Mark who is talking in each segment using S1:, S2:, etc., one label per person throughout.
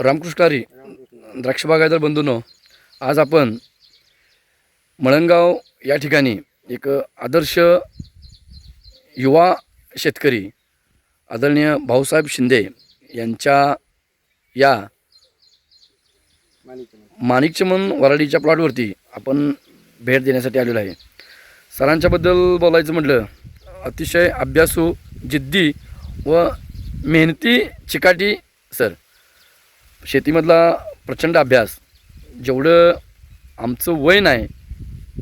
S1: रामकृष्णारी द्राक्ष बागायतदार बंधूंनो आज आपण मळंगाव या ठिकाणी एक आदर्श युवा शेतकरी आदरणीय भाऊसाहेब शिंदे यांच्या या माणिकचमन वराडीच्या प्लॉटवरती आपण भेट देण्यासाठी आलेलो आहे. सरांच्याबद्दल बोलायचं म्हटलं अतिशय अभ्यासू जिद्दी व मेहनती चिकाटी सर. शेतीमधला प्रचंड अभ्यास जेवढं आमचं वय नाही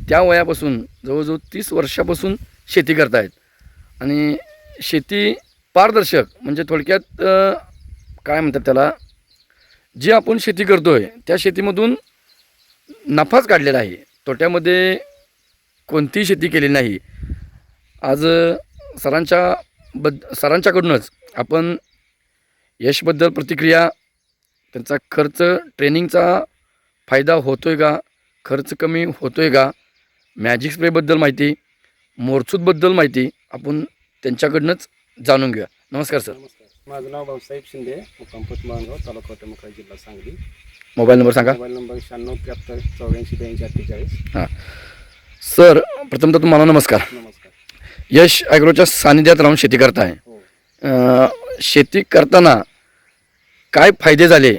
S1: त्या वयापासून जवळजवळ तीस वर्षापासून शेती करतायत. आणि शेती पारदर्शक म्हणजे थोडक्यात काय म्हणतात त्याला जी आपण शेती करतो आहे त्या शेतीमधून नफाच काढलेला आहे. तोट्यामध्ये कोणतीही शेती केलेली नाही. आज सरांच्या बद सरांच्याकडूनच आपण यशबद्दल प्रतिक्रिया त्यांचा खर्च ट्रेनिंगचा फायदा होतो आहे का? खर्च कमी होतो आहे का मॅजिक स्प्रेबद्दल माहिती मोरचूतबद्दल माहिती आपण त्यांच्याकडनंच जाणून घेऊया. नमस्कार सर
S2: नमस्कार. माझं नाव भाऊसाहेब शिंदे मुक्कामपूत मानगाव तालुका टेमखा जिल्हा सांगली.
S1: मोबाईल नंबर सांगा.
S2: मोबाईल नंबर शहाण्णव त्र्याहत्तर चौऱ्याऐंशी ब्याऐंशी अठ्ठेचाळीस.
S1: हां. सर प्रथमतः तुम्हाला नमस्कार.
S2: नमस्कार.
S1: यश ॲग्रोच्या सानिध्यात राहून शेती करताय.
S2: हो.
S1: अं, शेती करताना काय फायदे झाले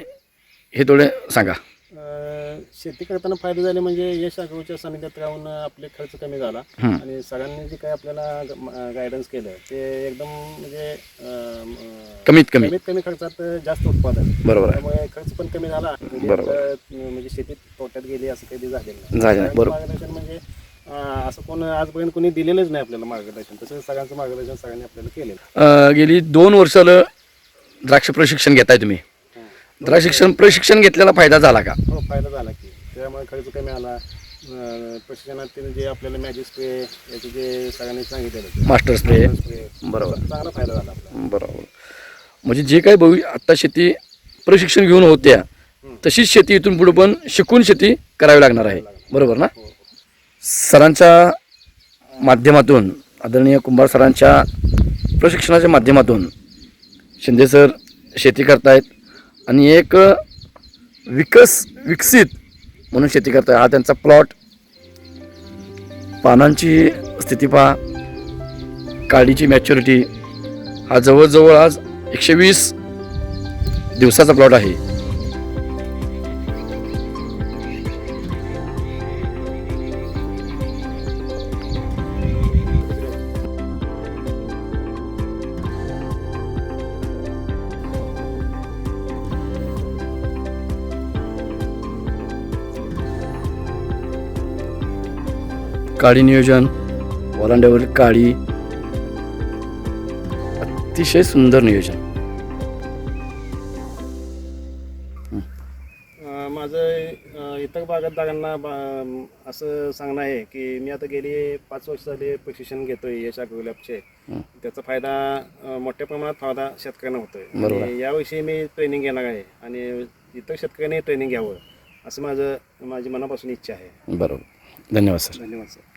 S1: हे थोडे सांगा.
S2: अं, शेती करताना फायदे झाले म्हणजे यश अग्रोच्या सानिध्यात राहून आपले खर्च कमी झाला.
S1: हं.
S2: आणि सगळ्यांनी जे काही आपल्याला गायडन्स केलं ते एकदम म्हणजे अं, अं,
S1: कमीत कमी.
S2: कमीत कमी खर्चात जास्त उत्पादन.
S1: बरोबर आहे.
S2: त्यामुळे खर्च पण कमी झाला. म्हणजे
S1: बरोबर.
S2: आपलं, म्हणजे शेतीत तोट्यात गेली असं कधी झालेलं नाही.
S1: झालं,
S2: सगळ्यांचं
S1: बरोबर.
S2: मार्गदर्शन म्हणजे अं, असं कोण आजपर्यंत कोणी दिलेलंच नाही आपल्याला मार्गदर्शन. तसं सगळ्यांचं मार्गदर्शन सगळ्यांनी आपल्याला केलेलं
S1: अं, गेली दोन वर्ष झालं द्राक्ष प्रशिक्षण घेताय तुम्ही. द्राक्ष शिक्षण प्रशिक्षण घेतलेला फायदा झाला का?
S2: हो फायदा झाला की. त्यामुळे खर्च कमी आला. अं, प्रशिक्षणात जे आपल्याला मॅजिक स्प्रे याचे जे सगळ्यांनी सांगितलेलं होतं,
S1: मास्टर स्प्रे बरोबर.
S2: चांगला फायदा झाला आपला.
S1: बरोबर. म्हणजे जे काही भवि आत्ता शेती प्रशिक्षण घेऊन होत्या तशीच शेती इथून पुढे पण शिकून शेती करावी लागणार आहे. बरोबर ना?
S2: हो.
S1: सरांच्या माध्यमातून आदरणीय कुंभार सरांच्या प्रशिक्षणाच्या माध्यमातून शिंदे सर शेती करतायत आणि एक विकस विकसित म्हणून शेती करताय हा त्यांचा प्लॉट पानांची स्थिती पहा. काडीची मॅच्युरिटी हा जवळजवळ आज एकशे वीस दिवसाचा प्लॉट आहे. काळी नियोजन ओलांड्यावरील काळी अतिशय सुंदर नियोजन.
S2: माझं इतर बागायतदारांना बा- असं सांगणं आहे की मी आता गेली पाच वर्ष झाली प्रशिक्षण घेतोय यश अग्रो लॅबचे त्याचा फायदा मोठ्या प्रमाणात फायदा शेतकऱ्यांना होतोय. आणि याविषयी मी ट्रेनिंग घेणार आहे. आणि इतर शेतकऱ्यांनी ट्रेनिंग घ्यावं असं माझं माझी मनापासून इच्छा आहे.
S1: बरोबर. धन्यवाद सर.
S2: धन्यवाद सर.